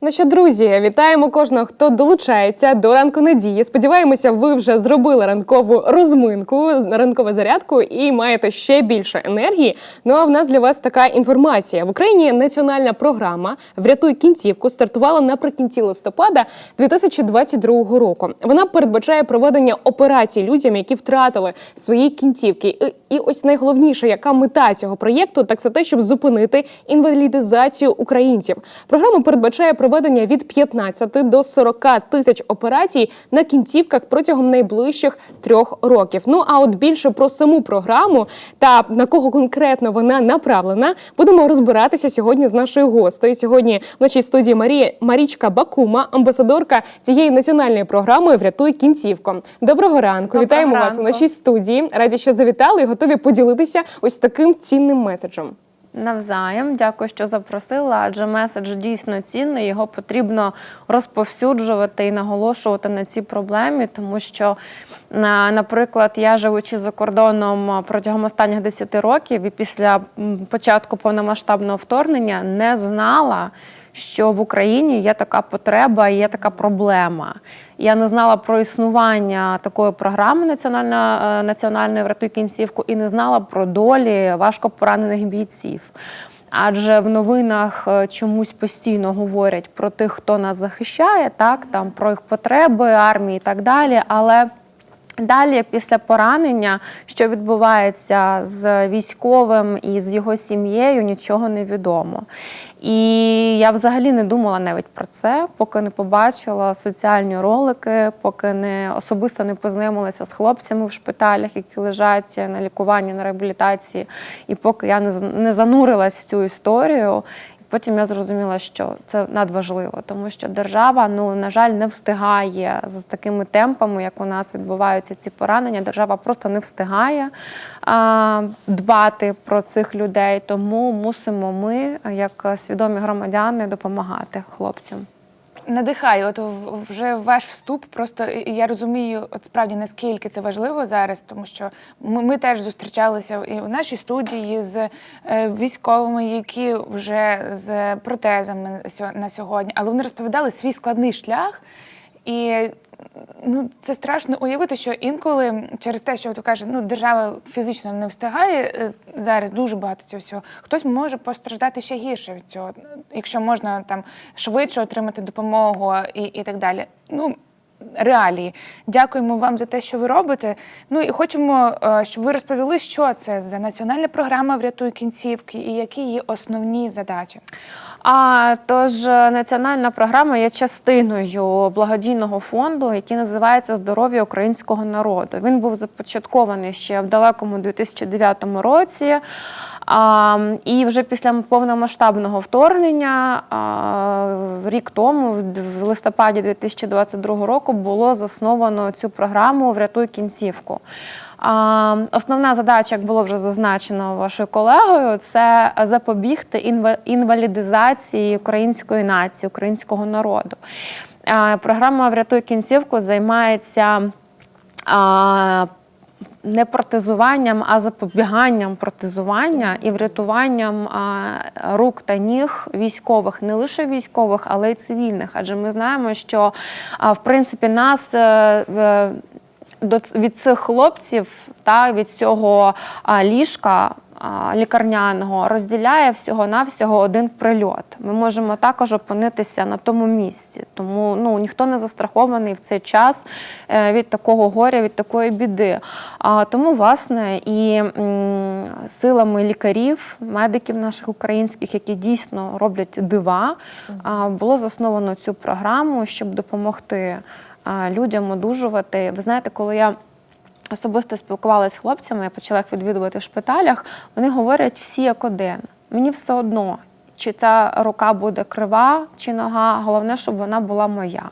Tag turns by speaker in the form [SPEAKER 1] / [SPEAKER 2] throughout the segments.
[SPEAKER 1] Ну що, друзі, вітаємо кожного, хто долучається до ранку надії. Сподіваємося, ви вже зробили ранкову розминку, ранкову зарядку і маєте ще більше енергії. Ну а в нас для вас така інформація: в Україні національна програма Врятуй кінцівку стартувала наприкінці листопада 2022 року. Вона передбачає проведення операцій людям, які втратили свої кінцівки. І, ось найголовніше, яка мета цього проєкту, так це те, щоб зупинити інвалідизацію українців. Програма передбачає проведення від 15 до 40 тисяч операцій на кінцівках протягом найближчих трьох років. Ну а от більше про саму програму та на кого конкретно вона направлена, будемо розбиратися сьогодні з нашою гостею. Сьогодні в нашій студії Марія Марічка Бакума, амбасадорка цієї національної програми Врятуй кінцівку. Доброго ранку!
[SPEAKER 2] Доброго
[SPEAKER 1] Вітаємо вас у нашій студії. Раді, що завітали і готові поділитися ось таким цінним меседжем.
[SPEAKER 2] Навзаєм, дякую, що запросила. Адже меседж дійсно цінний. Його потрібно розповсюджувати і наголошувати на цій проблемі, тому що, наприклад, я живучи за кордоном протягом останніх 10 років і після початку повномасштабного вторгнення не знала. Що в Україні є така потреба, і є така проблема. Я не знала про існування такої програми національна, е, національної врятуй кінцівку і не знала про долі важко поранених бійців. Адже в новинах е, чомусь постійно говорять про тих, хто нас захищає, так там про їх потреби, армії і так далі. Але Далі, після поранення, що відбувається з військовим і з його сім'єю, нічого не відомо. І я взагалі не думала навіть про це, поки не побачила соціальні ролики, поки не особисто не познайомилася з хлопцями в шпиталях, які лежать на лікуванні, на реабілітації, і поки я не за- не занурилась в цю історію. Потім я зрозуміла, що це надважливо, тому що держава, ну на жаль, не встигає з такими темпами, як у нас відбуваються ці поранення. Держава просто не встигає а, дбати про цих людей. Тому мусимо ми, як свідомі громадяни, допомагати хлопцям.
[SPEAKER 3] Надихає, от вже ваш вступ. Просто я розумію, от справді наскільки це важливо зараз, тому що ми, ми теж зустрічалися і в нашій студії з е, військовими, які вже з протезами на сьогодні, але вони розповідали свій складний шлях. І ну, це страшно уявити, що інколи через те, що от ви кажете, ну держава фізично не встигає е, зараз дуже багато цього всього. Хтось може постраждати ще гірше від цього, якщо можна там швидше отримати допомогу і, і так далі. Ну реалії. Дякуємо вам за те, що ви робите. Ну і хочемо, е, щоб ви розповіли, що це за національна програма Врятуй кінцівки і які її основні задачі.
[SPEAKER 2] А тож е, національна програма є частиною благодійного фонду, який називається Здоров'я українського народу. Він був започаткований ще в далекому 2009 році. А, і вже після повномасштабного вторгнення а, рік тому, в листопаді 2022 року, було засновано цю програму Врятуй кінцівку. А, Основна задача, як було вже зазначено вашою колегою, це запобігти інвалідизації української нації, українського народу. Програма Врятуй кінцівку займається. Не протезуванням, а запобіганням протезування і врятуванням а, рук та ніг військових, не лише військових, але й цивільних. Адже ми знаємо, що а, в принципі нас е, е, до від цих хлопців та від цього а, ліжка. Лікарняного розділяє всього-навсього один прильот. Ми можемо також опинитися на тому місці. Тому ну, ніхто не застрахований в цей час е, від такого горя, від такої біди. А, Тому, власне, і силами лікарів, медиків наших українських, які дійсно роблять дива, було засновано цю програму, щоб допомогти людям одужувати. Ви знаєте, коли я особисто спілкувалася з хлопцями, я почала їх відвідувати в шпиталях, вони говорять всі як один. Мені все одно, чи ця рука буде крива, чи нога, головне, щоб вона була моя.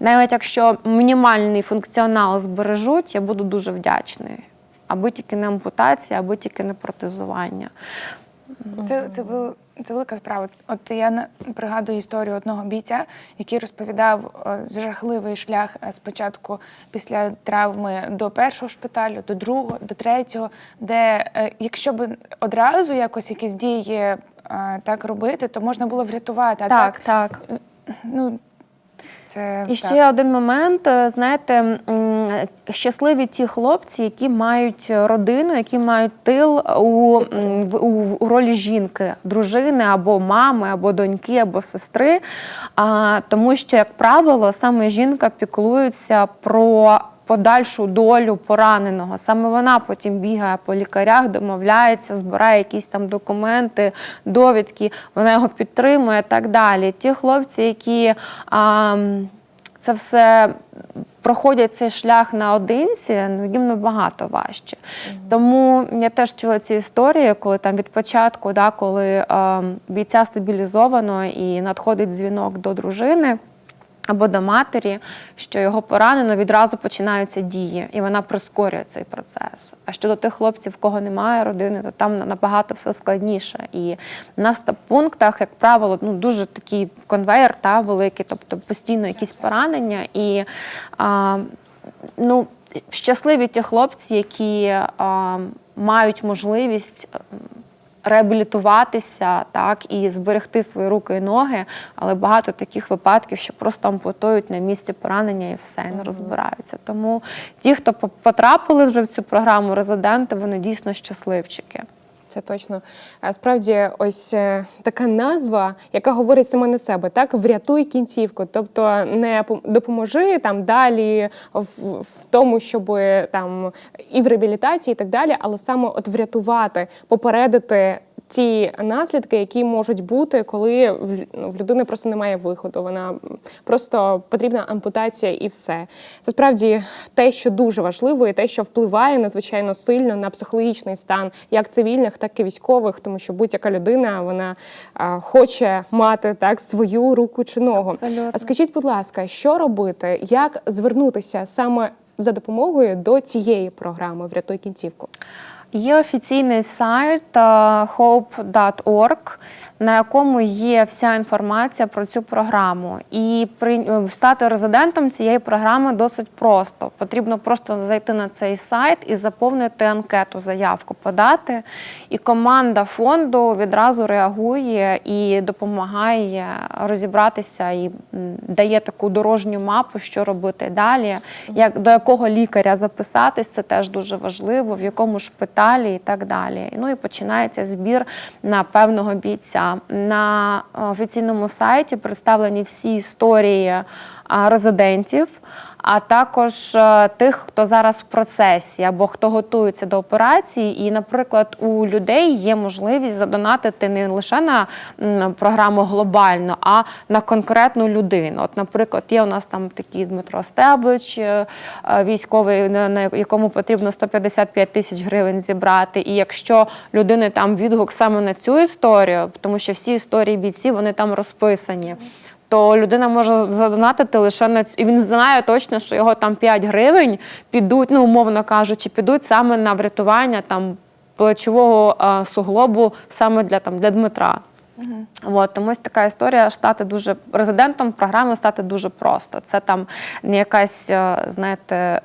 [SPEAKER 2] Навіть якщо мінімальний функціонал збережуть, я буду дуже вдячною. Аби тільки не ампутація, аби тільки не протезування.
[SPEAKER 3] Це, це, вел- це велика справа. От я пригадую історію одного бійця, який розповідав е, жахливий шлях е, спочатку після травми до першого шпиталю, до другого, до третього, де е, якщо б одразу якось якісь дії е, так робити, то можна було врятувати. А
[SPEAKER 2] Так, так.
[SPEAKER 3] так. ну це
[SPEAKER 2] І
[SPEAKER 3] так.
[SPEAKER 2] ще один момент. е, Знаєте, щасливі ті хлопці, які мають родину, які мають тил у, у, у ролі жінки, дружини або мами, або доньки, або сестри. А, тому що, як правило, саме жінка піклується про. Подальшу долю пораненого. Саме вона потім бігає по лікарях, домовляється, збирає якісь там документи, довідки, вона його підтримує і так далі. Ті хлопці, які а, це все проходять цей шлях наодинці, ну їм набагато важче. Тому я теж чула ці історії, коли там від початку, да, коли е, бійця стабілізовано і надходить дзвінок до дружини. Або до матері, що його поранено, відразу починаються дії, і вона прискорює цей процес. А щодо тих хлопців, кого немає родини, то там набагато все складніше. І на стаб-пунктах, як правило, ну дуже такий конвейер та великий, тобто постійно якісь поранення. І а, ну, щасливі ті хлопці, які а, мають можливість. Реабілітуватися так і зберегти свої руки і ноги, але багато таких випадків, що просто ампутують на місці поранення і все не розбираються. Тому ті, хто по- потрапили вже в цю програму резиденти, вони дійсно щасливчики.
[SPEAKER 1] Це точно. Справді, ось е, така назва, яка говорить сама на себе, так врятуй кінцівку. Тобто не пом- допоможи там далі в, в тому, щоб там і в реабілітації, і так далі, але саме от врятувати, попередити. Ті наслідки, які можуть бути, коли в ну, людини просто немає виходу, вона просто потрібна ампутація і все. Це справді те, що дуже важливо, і те, що впливає надзвичайно сильно на психологічний стан як цивільних, так і військових, тому що будь-яка людина вона хоче мати так свою руку чи ногу.
[SPEAKER 2] Абсолютно.
[SPEAKER 1] Скажіть, будь ласка, що робити, як звернутися саме за допомогою до цієї програми Врятуй кінцівку?
[SPEAKER 2] Є офіційний сайт е, hope.org, на якому є вся інформація про цю програму. І при е, стати резидентом цієї програми досить просто. Потрібно просто зайти на цей сайт і заповнити анкету, заявку подати. І команда фонду відразу реагує і допомагає розібратися і дає таку дорожню мапу, що робити далі, як до якого лікаря записатись, це теж дуже важливо, в якому шпиталі і так далі. Ну і починається збір на певного бійця. На офіційному сайті представлені всі історії резидентів. А також е, тих, хто зараз в процесі або хто готується до операції. І, наприклад, у людей є можливість задонатити не лише на програму глобально, а на конкретну людину. От, наприклад, є у нас там такий Дмитро Стеблич, е, е, військовий, на якому потрібно 155 тисяч гривень зібрати. І якщо людини там відгук саме на цю історію, тому що всі історії бійців вони там розписані то людина може задонатити лише на ць- і він знає точно, що його там 5 гривень підуть, ну умовно кажучи, підуть саме на врятування там плечового е, суглобу саме для там для Дмитра. От, тому ось така історія стати дуже резидентом програми стати дуже просто. Це там не якась, е, знаєте,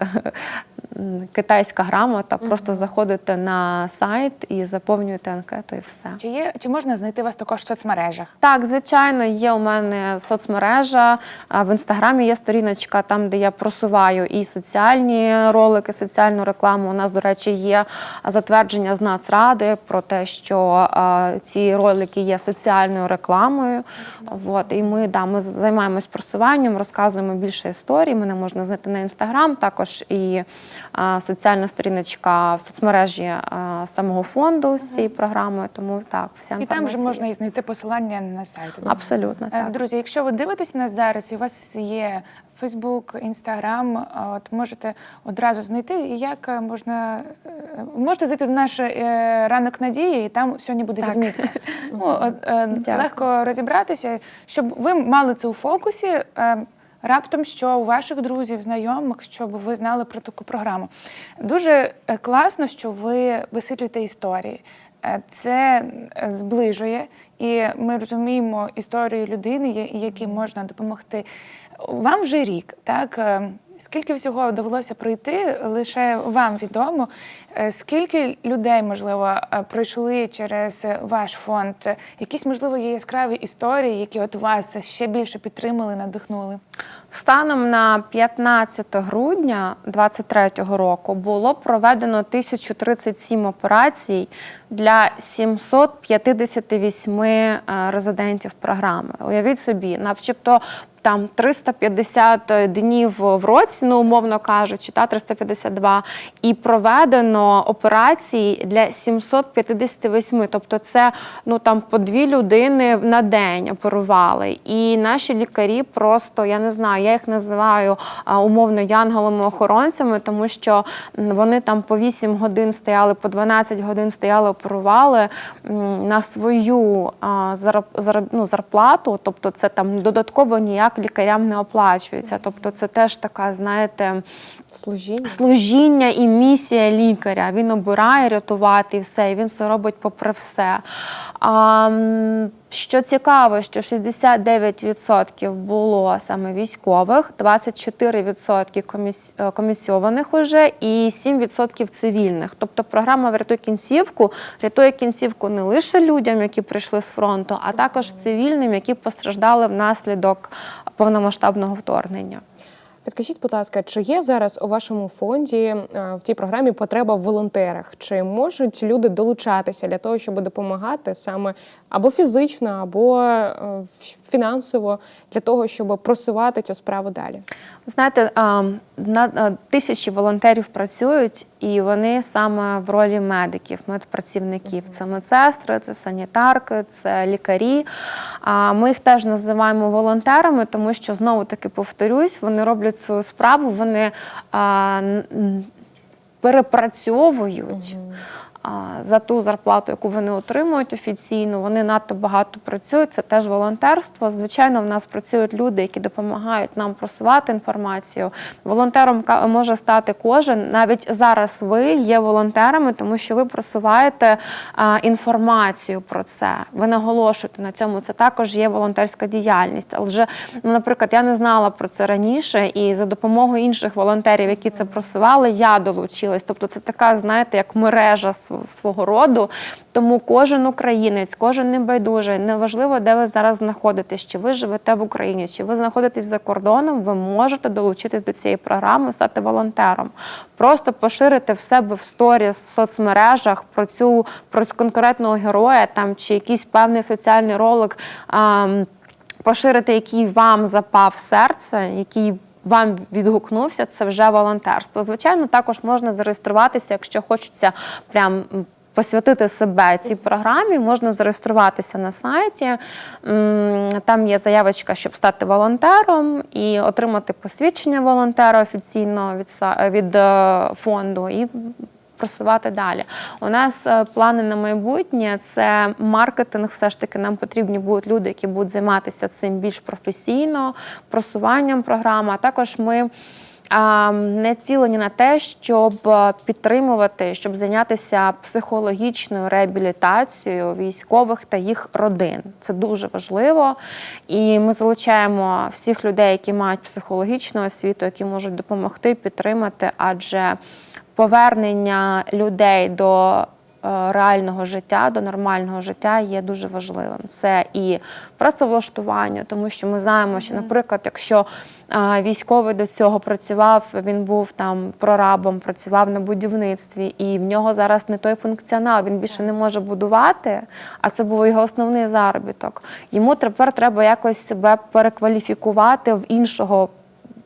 [SPEAKER 2] китайська грамота, просто заходите на сайт і заповнюєте анкету, і все.
[SPEAKER 3] Чи є чи можна знайти вас також в соцмережах?
[SPEAKER 2] Так, звичайно, є у мене соцмережа. В інстаграмі є сторіночка, там, де я просуваю і соціальні ролики, соціальну рекламу. У нас, до речі, є затвердження з Нацради про те, що а, ці ролики є соціальною рекламою. От, і ми, да, ми займаємось просуванням, розказуємо більше історій. Мене можна знайти на інстаграм, також і соціальна сторіночка в соцмережі самого фонду з цією програмою. Тому так, вся
[SPEAKER 3] І там
[SPEAKER 2] інформація.
[SPEAKER 3] же можна і знайти посилання на сайт.
[SPEAKER 2] Абсолютно
[SPEAKER 3] Е,
[SPEAKER 2] так.
[SPEAKER 3] Друзі, якщо ви дивитесь нас зараз, і у вас є Фейсбук, Інстаграм, от можете одразу знайти, і як е, можна е, можете зайти до наш ранок надії, і там сьогодні буде
[SPEAKER 2] Так.
[SPEAKER 3] відмітка. Ну, от,
[SPEAKER 2] Дякую.
[SPEAKER 3] легко розібратися, щоб ви мали це у фокусі. Раптом, що у ваших друзів, знайомих, щоб ви знали про таку програму. Дуже е, класно, що ви висвітлюєте історії. Е, Це е, зближує, і ми розуміємо історію людини, якій можна допомогти. Вам вже рік, так? Скільки всього довелося пройти, лише вам відомо. Е, Скільки людей, можливо, е, пройшли через ваш фонд? Якісь, можливо, є яскраві історії, які от вас ще більше підтримали, надихнули?
[SPEAKER 2] Станом на 15 грудня 2023 року було проведено 1037 операцій для 758 е, резидентів програми. Уявіть собі, начебто там 350 днів в році, ну умовно кажучи, та 352, і проведено операції для 758. Тобто, це ну там по дві людини на день оперували. І наші лікарі просто я не знаю, я їх називаю умовно янголами-охоронцями, тому що вони там по 8 годин стояли, по 12 годин стояли, оперували на свою ну, зарплату. Тобто, це там додатково ніяк лікарям не оплачується. Тобто, це теж така, знаєте
[SPEAKER 1] Служіння.
[SPEAKER 2] служіння і місія лікаря. Він обирає рятувати і все, і він це робить попри все. А, що цікаво, що 69% було саме військових, 24% коміс- е, комісіованих уже і 7% цивільних. Тобто програма «Врятуй кінцівку рятує кінцівку не лише людям, які прийшли з фронту, а також цивільним, які постраждали внаслідок повномасштабного вторгнення.
[SPEAKER 1] Підкажіть, будь ласка, чи є зараз у вашому фонді е, в тій програмі потреба в волонтерах? Чи можуть люди долучатися для того, щоб допомагати саме або фізично, або е, фінансово для того, щоб просувати цю справу далі?
[SPEAKER 2] Знаєте, на тисячі волонтерів працюють, і вони саме в ролі медиків, медпрацівників. Це медсестри, це санітарки, це лікарі. Ми їх теж називаємо волонтерами, тому що знову таки повторюсь, вони роблять свою справу, вони а, перепрацьовують. а, За ту зарплату, яку вони отримують офіційно, вони надто багато працюють. Це теж волонтерство. Звичайно, в нас працюють люди, які допомагають нам просувати інформацію. Волонтером може стати кожен. Навіть зараз ви є волонтерами, тому що ви просуваєте інформацію про це. Ви наголошуєте на цьому. Це також є волонтерська діяльність. Але вже, ну, наприклад, я не знала про це раніше, і за допомогою інших волонтерів, які це просували, я долучилась. Тобто, це така, знаєте, як мережа св- свого роду. Тому кожен українець, кожен небайдужий, неважливо, де ви зараз знаходитесь, чи ви живете в Україні, чи ви знаходитесь за кордоном, ви можете долучитись до цієї програми, стати волонтером. Просто поширити в себе в сторіс в соцмережах про цю про конкретного героя там чи якийсь певний соціальний ролик. ам, поширити, який вам запав серце, який вам відгукнувся, це вже волонтерство. Звичайно, також можна зареєструватися, якщо хочеться прям. Посвятити себе цій програмі можна зареєструватися на сайті. Там є заявочка, щоб стати волонтером і отримати посвідчення волонтера офіційно від е, фонду і просувати далі. У нас е, плани на майбутнє це маркетинг. Все ж таки, нам потрібні будуть люди, які будуть займатися цим більш професійно, просуванням програми. А також ми. Не цілені на те, щоб е, підтримувати, щоб зайнятися психологічною реабілітацією військових та їх родин. Це дуже важливо. І ми залучаємо всіх людей, які мають психологічну освіту, які можуть допомогти, підтримати, адже повернення людей до е, реального життя, до нормального життя є дуже важливим. Це і працевлаштування, тому що ми знаємо, що, наприклад, якщо е, військовий до цього працював, він був там прорабом, працював на будівництві, і в нього зараз не той функціонал, він більше не може будувати, а це був його основний заробіток. Йому тепер треба якось себе перекваліфікувати в іншого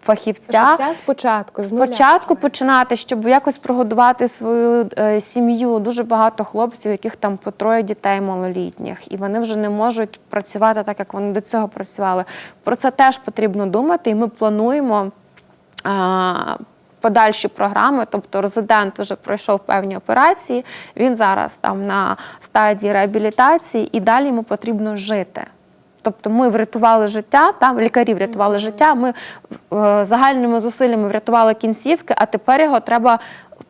[SPEAKER 2] фахівця.
[SPEAKER 1] Це спочатку з нуля.
[SPEAKER 2] Спочатку починати, щоб якось прогодувати свою е, сім'ю. Дуже багато хлопців, яких там по троє дітей малолітніх, і вони вже не можуть працювати так, як вони до цього працювали. Про це теж потрібно думати, і ми плануємо. А, Подальші програми, тобто резидент вже пройшов певні операції. Він зараз там на стадії реабілітації, і далі йому потрібно жити. Тобто ми врятували життя, там лікарі врятували життя. Ми е, загальними зусиллями врятували кінцівки, а тепер його треба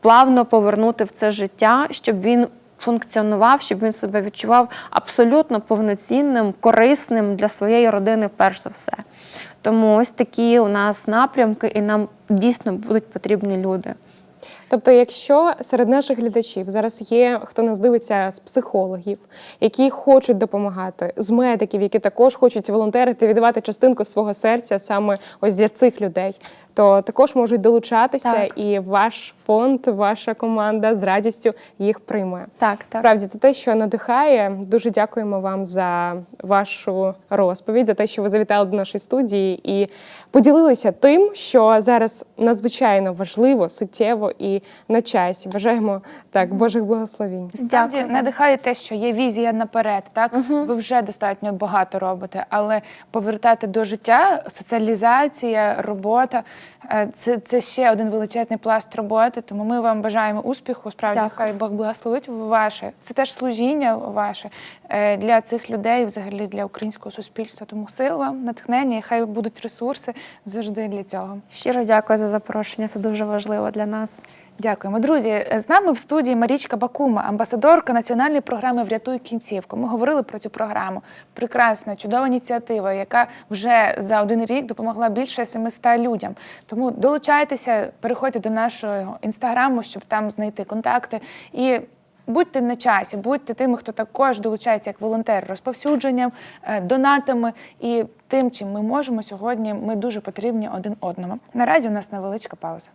[SPEAKER 2] плавно повернути в це життя, щоб він функціонував, щоб він себе відчував абсолютно повноцінним, корисним для своєї родини, перш за все. Тому ось такі у нас напрямки, і нам дійсно будуть потрібні люди.
[SPEAKER 1] Тобто, якщо серед наших глядачів зараз є хто нас дивиться з психологів, які хочуть допомагати, з медиків, які також хочуть волонтерити, віддавати частинку свого серця саме ось для цих людей, то також можуть долучатися,
[SPEAKER 2] Так.
[SPEAKER 1] і ваш фонд, ваша команда з радістю їх прийме.
[SPEAKER 2] Так, так.
[SPEAKER 1] Справді, це те, що надихає. Дуже дякуємо вам за вашу розповідь, за те, що ви завітали до нашої студії і поділилися тим, що зараз надзвичайно важливо, суттєво і на часі. Бажаємо так, Божих благословінь.
[SPEAKER 3] Справді
[SPEAKER 2] Дякую.
[SPEAKER 3] надихає те, що є візія наперед. Так ви вже достатньо багато робите, але повертати до життя соціалізація, робота це, це ще один величезний пласт роботи. Тому ми вам бажаємо успіху. Справді,
[SPEAKER 2] Дякую.
[SPEAKER 3] хай Бог благословить ваше. Це теж служіння ваше е, для цих людей, взагалі для українського суспільства. Тому сил вам, натхнення, і хай будуть ресурси завжди для цього.
[SPEAKER 2] Щиро дякую за запрошення. Це дуже важливо для нас.
[SPEAKER 3] Дякуємо, друзі. З нами в студії Марічка Бакума, амбасадорка національної програми Врятуй кінцівку. Ми говорили про цю програму. Прекрасна, чудова ініціатива, яка вже за один рік допомогла більше 700 людям. Тому долучайтеся, переходьте до нашого інстаграму, щоб там знайти контакти і. Будьте на часі, будьте тими, хто також долучається як волонтер розповсюдженням, е, донатами і тим, чим ми можемо сьогодні. Ми дуже потрібні один одному. Наразі у нас невеличка пауза.